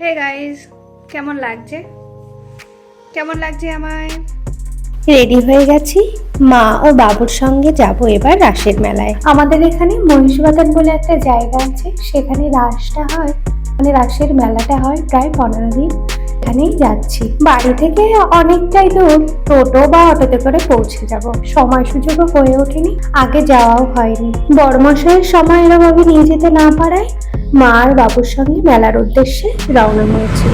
কেমন লাগছে? কেমন লাগছে আমায়? রেডি হয়ে গেছি। মা ও বাবুর সঙ্গে যাব এবার রাসের মেলায়। আমাদের এখানে মহিষবাগান বলে একটা জায়গা আছে। সেখানে রাসটা হয় মানে রাসের মেলাটা হয় প্রায় পনেরো দিন। এখানেই যাচ্ছি। বাড়ি থেকে অনেকটাই দূর। টোটো বা অটোতে করে পৌঁছে যাব। সময় সুযোগও হয়ে ওঠেনি। আগে যাওয়াও হয়নি। বড়মশাইয়ের সময় এরমভাবে নিয়ে যেতে না পারায় মা আর বাবুর সঙ্গে মেলার উদ্দেশ্যে রওনা হয়েছি।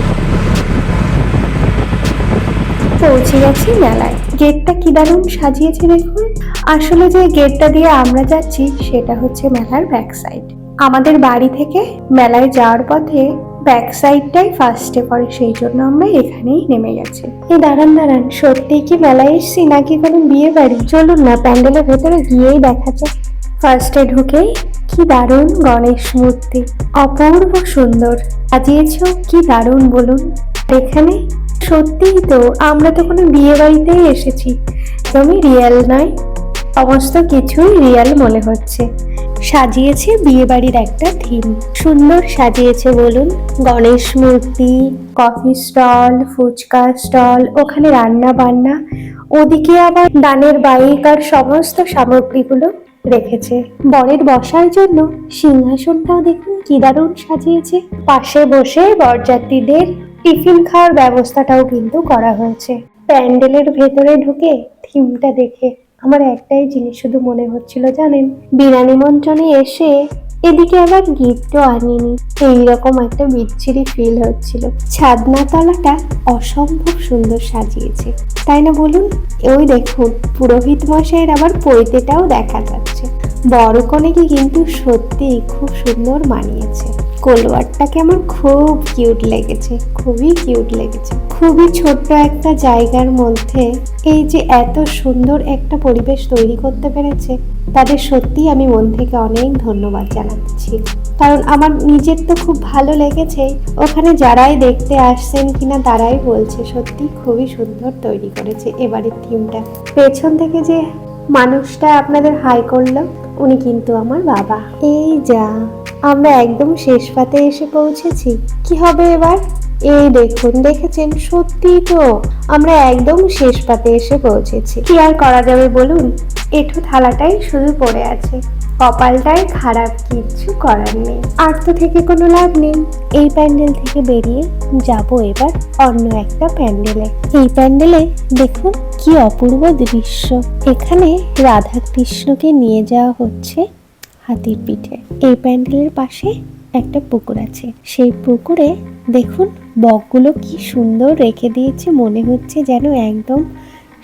পৌঁছে গেছি মেলায়। গেটটা কি দারুণ সাজিয়েছে দেখুন। আসলে যে গেটটা দিয়ে আমরা যাচ্ছি, সেটা হচ্ছে মেলার ব্যাক সাইড আমাদের বাড়ি থেকে মেলায় যাওয়ার পথে ব্যাক সাইডটাই ফার্স্টে পড়ে, সেই জন্য আমরা এখানেই নেমে গেছি। এই দাঁড়ান দাঁড়ান। সত্যি কি মেলায় এসছি নাকি কোনো বিয়ে বাড়ি? চলুন না, প্যান্ডেলের ভেতরে গিয়েই দেখা যায় ফার্স্টে ঢুকেই কি দারুণ গণেশ মূর্তি। অপূর্ব সুন্দর। সাজিয়েছ, কি দারুণ, বলুন। এখানে সত্যিই তো আমরা তো কোনো বিয়ে বাড়িতেই এসেছি। একদমই রিয়েল নয়, সমস্ত কিছুই রিয়েল মনে হচ্ছে। সাজিয়েছে বিয়ে বাড়ির একটা থিম। সুন্দর সাজিয়েছে, বলুন। গণেশ মূর্তি, কফি স্টল, ফুচকা স্টল, ওখানে রান্না বান্না ওদিকে আবার দানের বাইক আর সমস্ত সামগ্রীগুলো রেখেছে। বরের বসার জন্য সিংহাসনটাও দেখুন কি দারুণ সাজিয়েছে। পাশে বসে বরযাত্রীদের টিফিন খাওয়ার ব্যবস্থাটাও কিন্তু করা হয়েছে। প্যান্ডেলের ভেতরে ঢুকে থিমটা দেখে আমার একটাই জিনিস শুধু মনে হচ্ছিল জানেন, বিনা নিমন্ত্রণে এসে এদিকে আবার গিফটও আনিনি। এইরকম একটা বিচ্ছিরি ফিল হচ্ছিল। ছাদনা তলাটা অসম্ভব সুন্দর সাজিয়েছে। তাই না বলুন? ওই দেখুন, পুরোহিত মশাইয়ের আবার পৈতেটাও দেখা যাচ্ছে। বড় কনেকে কিন্তু সত্যি খুব সুন্দর মানিয়েছে কোলওয়ারটাকে আমার খুব কিউট লেগেছে, খুবই কিউট লেগেছে। খুবই ছোট্ট একটা জায়গার মধ্যে এই যে এত সুন্দর একটা পরিবেশ তৈরি করতে পেরেছে তাদের সত্যি আমি মন থেকে অনেক ধন্যবাদ জানাচ্ছি। কারণ আমার নিজের তো খুব ভালো লেগেছে, ওখানে যারাই দেখতে আসছেন কিনা তারাই বলছে সত্যি খুবই সুন্দর তৈরি করেছে এবারের থিমটা। পেছন থেকে যে মানুষটা আপনাদের হাই করল, উনি কিন্তু আমার বাবা। এই যা, আমরা একদম শেষ পাতে এসে পৌঁছেছি। কি হবে এবার? এই দেখুন, দেখেছেন? সত্যি তো, আমরা একদম শেষ পাতে এসে পৌঁছেছি। কি আর করা যাবে বলুন? এঠো থালাটাই শুধু পড়ে আছে। কপালটাই খারাপ কিচ্ছু করার নেই। আর তো থেকে কোনো লাভ নেই। এই প্যান্ডেল থেকে বেরিয়ে যাব এবার অন্য একটা প্যান্ডেলে। এই প্যান্ডেলে দেখুন কি অপূর্ব দৃশ্য। এখানে রাধা কৃষ্ণকে নিয়ে যাওয়া হচ্ছে হাতির পিঠে। এই প্যান্ডেলের পাশে একটা পুকুর আছে। সেই পুকুরে দেখুন, বকগুলো কি সুন্দর রেখে দিয়েছে। মনে হচ্ছে যেন একদম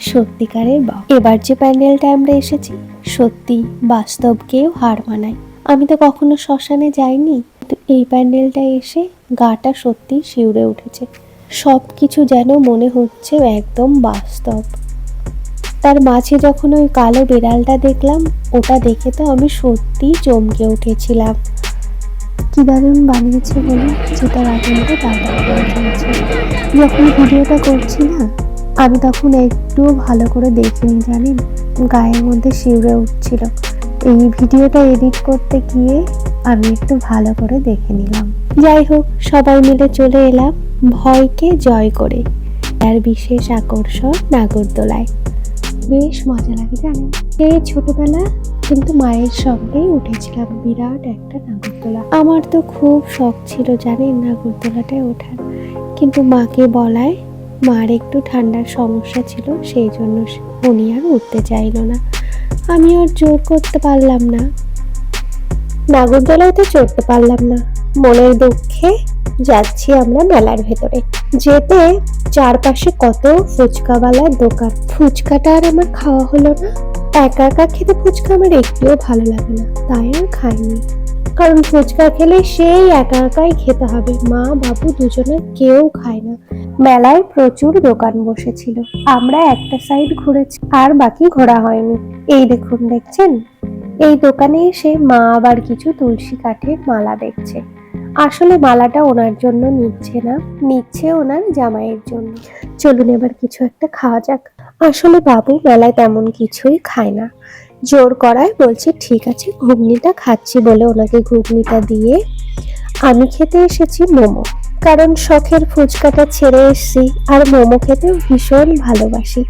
সত্যিকারের বক। এবার যে প্যান্ডেলটা আমরা এসেছি, সত্যি বাস্তবকেও হার মানায়। আমি তো কখনো শ্মশানে যাইনি। তো এই প্যান্ডেলটা এসে গাটা সত্যি শিউরে উঠেছে। সব কিছু যেন মনে হচ্ছে একদম বাস্তব। তার মাঝে যখন ওই কালো বিড়ালটা দেখলাম, ওটা দেখে তো আমি সত্যিই চমকে উঠেছিলাম। কি দারুণ বানিয়েছে বলে যেটা করে ফেলছে যখন ভিডিওটা করছি না, আমি তখন একটু ভালো করে দেখিনি, জানেন? গায়ের মধ্যে শিউরে উঠছিল। এই ভিডিওটা এডিট করতে গিয়ে আমি একটু ভালো করে দেখে নিলাম। যাই হোক, সবাই মিলে চলে এলাম ভয়কে জয় করে আর বিশেষ আকর্ষণ নাগরদোলায়। বেশ মজা লাগে জানেন। এই ছোটবেলা কিন্তু মায়ের সঙ্গেই উঠেছিলাম বিরাট একটা নাগরদোলা। আমার তো খুব শখ ছিল জানেন নাগরদোলাটায় ওঠার। কিন্তু মাকে বলায় মার একটু ঠান্ডার সমস্যা ছিল, সেই জন্য উনি আর উঠতে চাইলো না। আমি আর জোর করতে পারলাম না। নাগরদোলায় তো চড়তে পারলাম না। মনের দুঃখে যাচ্ছি আমরা মেলার ভেতরে। যেতে চারপাশে কত ফুচকাওয়ালার দোকান। ফুচকাটা আর আমার খাওয়া হলো না। একা একা খেতে ফুচকা আমার একটুও ভালো লাগে না। তাই আর খাইনি। কারণ ফুচকা খেলে সেই একা একাই খেতে হবে। মা, বাবু দুজনে কেউ খায় না। মেলায় প্রচুর দোকান বসেছিল। আমরা একটা সাইড ঘুরেছি, আর বাকি ঘোরা হয়নি। এই দেখুন, দেখছেন? এই দোকানে এসে মা আবার কিছু তুলসী কাঠের মালা দেখছে। আসলে মালাটা ওনার জন্য নিচ্ছে না, নিচ্ছে ওনার জামাইয়ের জন্য। চলুন এবার কিছু একটা খাওয়া যাক। আসলে বাবু মেলায় তেমন কিছুই খায় না। জোর করায় বলছে, ঠিক আছে, ঘুগনিটা খাচ্ছি বলে ওনাকে ঘুগনিটা দিয়ে আমি খেতে এসেছি মোমো। কারণ শখের ফুচকাটা ছেড়ে এসেছি আর মোমো খেতেও ভীষণ ভালোবাসি।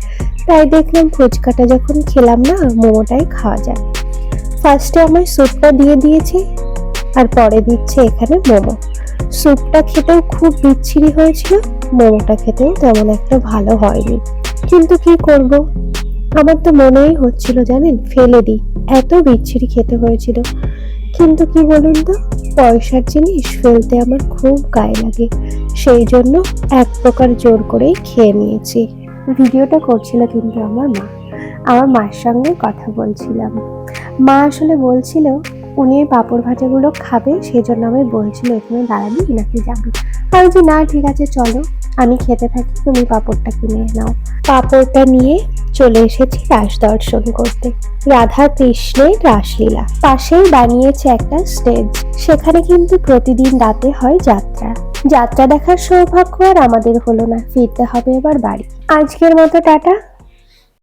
তাই দেখলাম ফুচকাটা যখন খেলাম না, মোমোটাই খাওয়া যায়। ফার্স্টে আমার স্যুপটা দিয়ে দিয়েছে আর পরে দিচ্ছে এখানে মোমো। স্যুপটা খেতেও খুব বিচ্ছিরি হয়েছিল, মোমোটা খেতেও তেমন একটা ভালো হয়নি। কিন্তু কি করব? আমার তো মনেই হচ্ছিল, জানেন, ফেলে দিই। এত বিচ্ছিরি খেতে হয়েছিল। কিন্তু কি বলুন তো, পয়সার জিনিস ফেলতে আমার খুব গায়ে লাগে। সেই জন্য এক প্রকার জোর করেই খেয়ে নিয়েছি। ভিডিওটা করছিল কিন্তু আমার মা। আমার মার সঙ্গে কথা বলছিলাম। মা আসলে বলছিল উনি ওই পাঁপড় ভাজাগুলো খাবে সেই জন্য আমি বলছিল, এখানে দাঁড়াবি, নাকি যাবি? আমি যে না, ঠিক আছে, চলো। আমি খেতে থাকি, তুমি পাঁপড়টা কিনে নাও। পাঁপড়টা নিয়ে চলে এসেছি রাস দর্শন করতে। রাধা কৃষ্ণের রাসলীলা। পাশেই বানিয়েছে একটা স্টেজ। সেখানে কিন্তু প্রতিদিন রাতে হয় যাত্রা। যাত্রা দেখার সৌভাগ্য আর আমাদের হলো না। ফিরতে হবে এবার বাড়ি। আজকের মতো, টাটা।